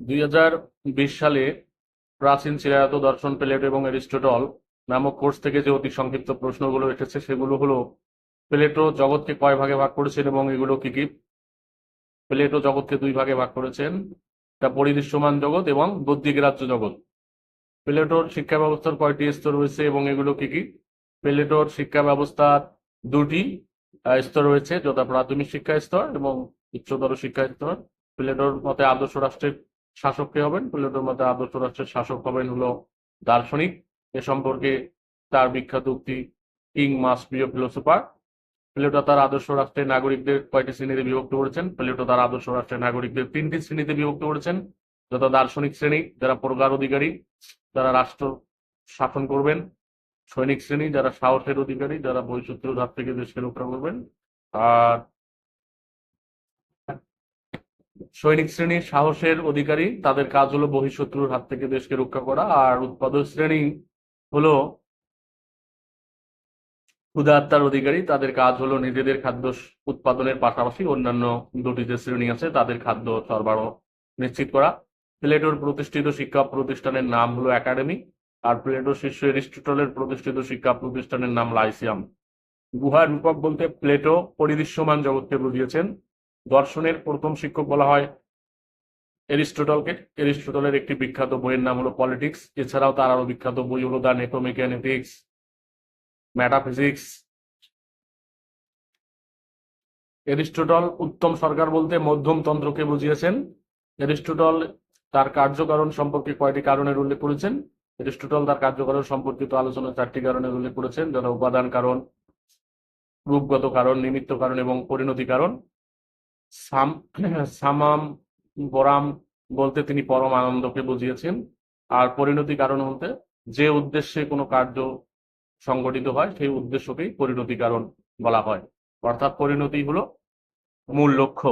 দুই হাজার বিশ সালে প্রাচীন চিরায়ত দর্শন প্লেটো এবং এরিস্টটল নামক কোর্স থেকে যে অতি সংক্ষিপ্ত প্রশ্নগুলো এসেছে, সেগুলো হলো, প্লেটো জগৎকে কয় ভাগে ভাগ করেছেন এবং এগুলো কি কি? প্লেটো জগৎকে দুই ভাগে ভাগ করেছেন, তা পরিদৃশ্যমান জগৎ এবং বুদ্ধিগ্রাহ্য জগৎ। প্লেটোর শিক্ষা ব্যবস্থার কয়টি স্তর রয়েছে এবং এগুলো কি কি? প্লেটোর শিক্ষা ব্যবস্থার দুটি স্তর রয়েছে, যথা প্রাথমিক শিক্ষা স্তর এবং উচ্চতর শিক্ষা স্তর। প্লেটোর মতে আদর্শ রাষ্ট্রের শাসক কে হবেন? প্লেটোর মতে আদর্শ রাষ্ট্রের শাসক হবেন হলো দার্শনিক। এ সম্পর্কে তার বিখ্যাত উক্তি king must be philosopher. Plato তার আদর্শ রাষ্ট্রের নাগরিকদের কয়টি শ্রেণীতে বিভক্ত করেছেন? প্লেটো তার আদর্শ রাষ্ট্রের নাগরিকদের তিনটি শ্রেণীতে বিভক্ত করেছেন। যথা দার্শনিক শ্রেণি, যারা প্রজ্ঞার অধিকারী, যারা রাষ্ট্র শাসন করবেন। সৈনিক শ্রেণি, যারা সাহসের অধিকারী, যারা বৈচিত্র্যের হাত থেকে দেশকে রক্ষা করবেন। আর সৈনিক শ্রেণির সাহসের অধিকারী। তাদের কাজ হলো বহিঃশত্রুর হাত থেকে দেশকে রক্ষা করা। আর উৎপাদক শ্রেণি হলো ক্ষুধাত্মার অধিকারী। তাদের কাজ হলো নিজেদের খাদ্য উৎপাদনের পাশাপাশি অন্যান্য দুটি যে শ্রেণি আছে, তাদের খাদ্য সরবরাহ নিশ্চিত করা। প্লেটোর প্রতিষ্ঠিত শিক্ষা প্রতিষ্ঠানের নাম হলো একাডেমি। আর প্লেটোর শিষ্য এরিস্টটলের প্রতিষ্ঠিত শিক্ষা প্রতিষ্ঠানের নাম লাইসিয়াম। গুহার রূপক বলতে প্লেটো পরিদৃশ্যমান জগৎকে বুঝিয়েছেন। দর্শনের প্রথম শিক্ষক বলা হয় এরিস্টটলকে। এরিস্টটলের একটি বিখ্যাত বইয়ের নাম হলো পলিটিক্স, এছাড়াও তার আরও বিখ্যাত বই হলো the Nicomachean Ethics Metaphysics Aristotle উত্তম সরকার বলতে মধ্যম তন্ত্রকে বুঝিয়েছেন। এরিস্টটল তার কার্যকারণ সম্পর্কে কয়টি কারণের উল্লেখ করেছেন? এরিস্টটল তার কার্যকারণ সম্পর্কিত আলোচনায় চারটি কারণের উল্লেখ করেছেন যারা উপাদান কারণ, রূপগত কারণ, নিমিত্ত কারণ এবং পরিণতি কারণ। সামাম, বরাম বলতে তিনি পরম আনন্দকে বুঝিয়েছেন। আর পরিণতি কারণ হতে যে উদ্দেশ্যে কোনো কার্য সংগঠিত হয়, সেই উদ্দেশ্যকেই পরিণতি কারণ বলা হয়। অর্থাৎ পরিণতি হলো মূল লক্ষ্য।